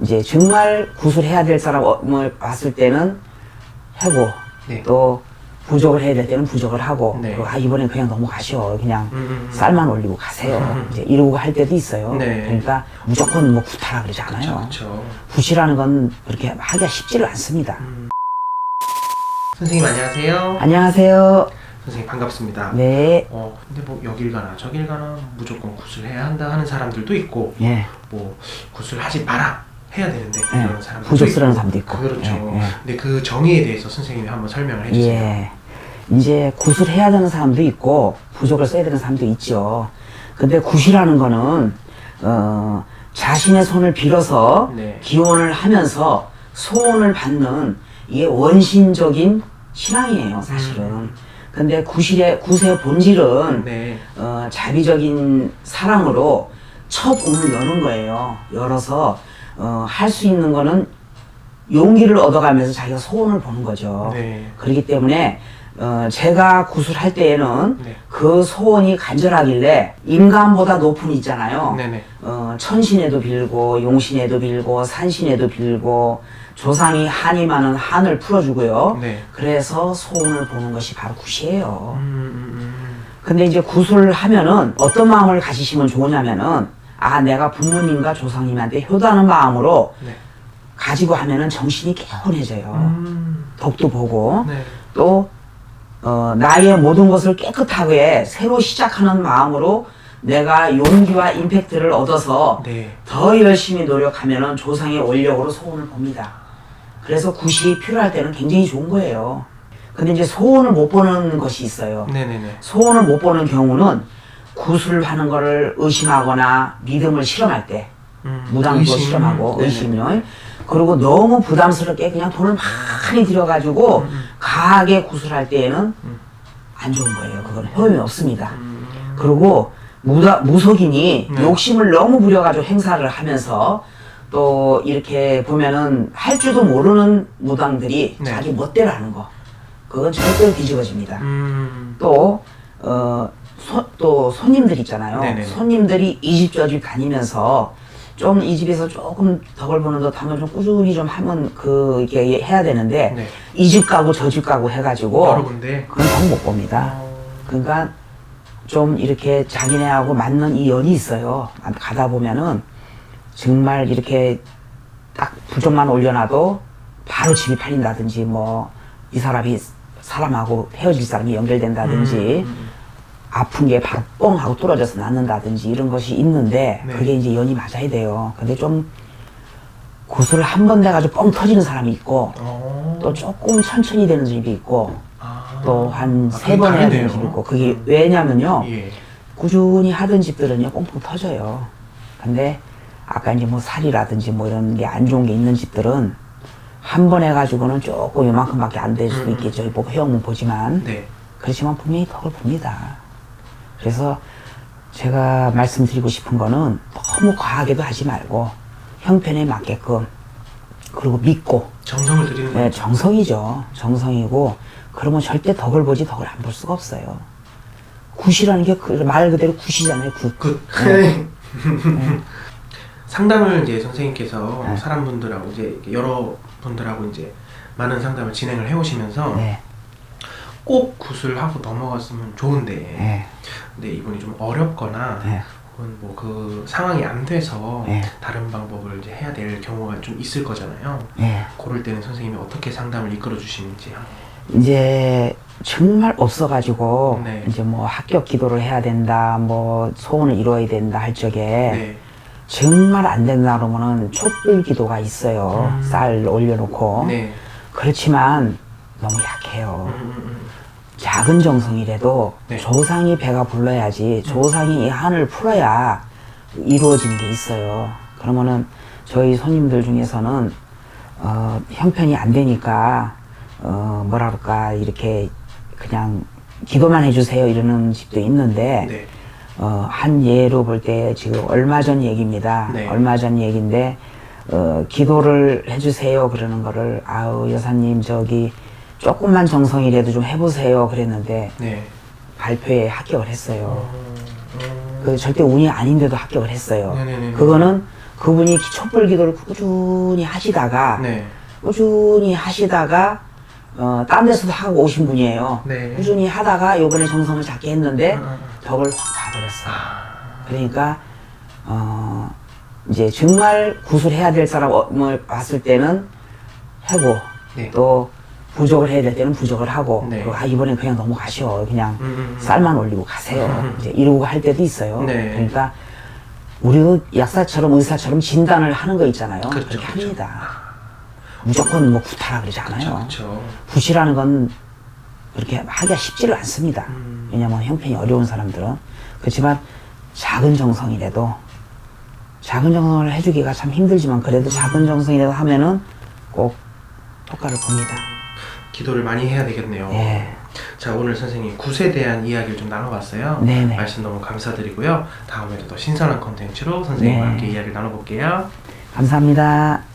이제 정말 구술해야 될 사람을 봤을 때는 하고 네. 또 부족을 해야 될 때는 부족을 하고 네. 그리고 아 이번엔 그냥 넘어가시오 그냥 음, 음, 음. 쌀만 올리고 가세요 이제 이러고 할 때도 있어요 네. 그러니까 무조건 뭐 구타라 그러지 않아요 그렇죠. 굿이라는 건 그렇게 하기가 쉽지를 않습니다 음. 선생님 안녕하세요. 안녕하세요 선생님 반갑습니다. 네 어 근데 뭐 여길 가나 저길 가나 무조건 굿을 해야 한다 하는 사람들도 있고 예. 뭐 굿을 하지 마라 해야 되는데 예. 그런 사람들도 부족스러운. 사람도 있고. 그렇죠. 예, 예. 근데 그 정의에 대해서 선생님이 한번 설명을 해주세요. 예. 이제 굿을 해야 되는 사람도 있고 부족을 써야 되는 사람도 있죠. 근데 굿이라는 거는 어 자신의 손을 빌어서 네. 기원을 하면서 소원을 받는 이게 원신적인 신앙이에요, 사실은. 근데 굿의 굿의 본질은 네. 어, 자비적인 사랑으로 첫 문을 여는 거예요. 열어서 어, 할 수 있는 거는 용기를 얻어가면서 자기가 소원을 보는 거죠. 네. 그렇기 때문에 어, 제가 구술할 때에는 네. 그 소원이 간절하길래 인간보다 높은 있잖아요. 네네. 어, 천신에도 빌고 용신에도 빌고 산신에도 빌고 조상이 한이 많은 한을 풀어주고요. 네. 그래서 소원을 보는 것이 바로 굿이에요. 음, 음, 음. 근데 이제 구슬을 하면은 어떤 마음을 가지시면 좋으냐면은 아 내가 부모님과 조상님한테 효도하는 마음으로 네. 가지고 하면은 정신이 개운해져요. 음. 덕도 보고 네. 또 어, 나의 모든 것을 깨끗하게 새로 시작하는 마음으로 내가 용기와 임팩트를 얻어서 네. 더 열심히 노력하면은 조상의 원력으로 소원을 봅니다. 그래서 굿이 필요할 때는 굉장히 좋은 거예요. 근데 이제 소원을 못 보는 것이 있어요. 네네네. 소원을 못 보는 경우는 구슬 하는 거를 의심하거나 믿음을 실험할 때 음. 무당도 의심. 실험하고 네네. 의심요. 그리고 너무 부담스럽게 그냥 돈을 많이 들여가지고 음, 음. 강하게 구슬할 때에는 음. 안 좋은 거예요. 그건 효용이 없습니다. 음. 그리고 무다, 무속인이 네. 욕심을 너무 부려가지고 행사를 하면서 또 이렇게 보면은 할 줄도 모르는 무당들이 네. 자기 멋대로 하는 거. 그건 절대로 뒤집어집니다. 음. 또, 어, 소, 또 손님들 있잖아요. 네네네. 손님들이 이 집 저 집 다니면서 좀 이 집에서 조금 덕을 보는 듯 하면 좀 꾸준히 좀 하면 그, 이게 해야 되는데 네. 이 집 가고 저 집 가고 해가지고 여러 군데. 그건 덕못 봅니다. 어. 그러니까 좀 이렇게 자기네하고 맞는 이 연이 있어요. 가다 보면은 정말 이렇게 딱 부적만 올려놔도 바로 집이 팔린다든지 뭐 이 사람이 사람하고 헤어질 사람이 연결된다든지 음, 음, 아픈 게 바로 뻥 하고 뚫어져서 낫는다든지 이런 것이 있는데 네. 그게 이제 연이 맞아야 돼요. 근데 좀 구슬을 한 번 내가지고 뻥 터지는 사람이 있고 어. 또 조금 천천히 되는 집이 있고 아. 또한 아, 세 그게 번 해야. 되는 집이 있고 그게 왜냐면요 예. 꾸준히 하던 집들은요 뽕뽕 터져요 근데 아까 이제 뭐 살이라든지 뭐 이런 게 안 좋은 게 있는 집들은 한 번 해가지고는 조금 요만큼밖에 안 될 수도 음. 있겠죠 뭐 회원문 보지만 네. 그렇지만 분명히 덕을 봅니다 그래서 제가 말씀드리고 싶은 거는 너무 과하게도 하지 말고 형편에 맞게끔 그리고 믿고 정성을 들이는 네. 정성이죠. 정성이고 그러면 절대 덕을 보지 덕을 안 볼 수가 없어요. 굿이라는 게 말 그대로 굿이잖아요. 굿. 그 네. 상담을 이제 선생님께서 네. 사람분들하고 이제 여러 분들하고 이제 많은 상담을 진행을 해오시면서 네, 꼭 굿을 하고 넘어갔으면 좋은데 네, 근데 이분이 좀 어렵거나 네. 혹은 뭐 그 상황이 안 돼서 네. 다른 방법을 이제 해야 될 경우가 좀 있을 거잖아요. 네. 그럴 때는 선생님이 어떻게 상담을 이끌어 주시는지 이제 정말 없어가지고 네. 이제 뭐 합격 기도를 해야 된다, 뭐 소원을 이루어야 된다 할 적에 네. 정말 안 된다 그러면은 촛불 기도가 있어요. 음. 쌀 올려놓고. 네. 그렇지만 너무 약해요. 음, 음, 음. 작은 정성이라도 네. 조상이 배가 불러야지 조상이 이 한을 풀어야 이루어지는 게 있어요. 그러면은 저희 손님들 중에서는 어, 형편이 안 되니까 어, 뭐라 그럴까 이렇게 그냥 기도만 해주세요 이러는 집도 있는데 네. 어, 한 예로 볼 때 지금 얼마 전 얘기입니다. 네. 얼마 전 얘기인데 어, 기도를 해주세요 그러는 거를 아우 여사님 저기 조금만 정성이라도 좀 해보세요 그랬는데 네. 발표에 합격을 했어요. 음, 음. 그 절대 운이 아닌데도 합격을 했어요. 네네네. 그거는 그분이 촛불 기도를 꾸준히 하시다가 네. 꾸준히 하시다가 어, 딴 데서도 하고 오신 분이에요. 네. 꾸준히 하다가 요번에 정성을 잡게 했는데 음, 음, 음. 덕을 확 봐버렸어요. 아, 그러니까 어, 이제 정말 구술해야 될 사람을 봤을 때는 하고 네. 또 부족을 해야 될 때는 부족을 하고 네. 그리고 아 이번엔 그냥 너무 가시오 그냥 음, 음, 음. 쌀만 올리고 가세요 이제 이러고 할 때도 있어요 네. 그러니까 우리도 약사처럼 의사처럼 진단을 하는 거 있잖아요 그렇죠, 그렇게 그렇죠. 합니다 무조건 뭐 구타라 그러지 않아요 그렇죠. 붓이라는 건 그렇게 하기가 쉽지를 않습니다. 음. 왜냐면 형편이 어려운 사람들은. 그렇지만 작은 정성이라도 작은 정성을 해주기가 참 힘들지만 그래도 작은 정성이라도 하면은 꼭 효과를 봅니다. 기도를 많이 해야 되겠네요. 예. 자 오늘 선생님 굿에 대한 이야기를 좀 나눠봤어요. 네네. 말씀 너무 감사드리고요. 다음에도 더 신선한 컨텐츠로 선생님과 네. 함께 이야기를 나눠볼게요. 감사합니다.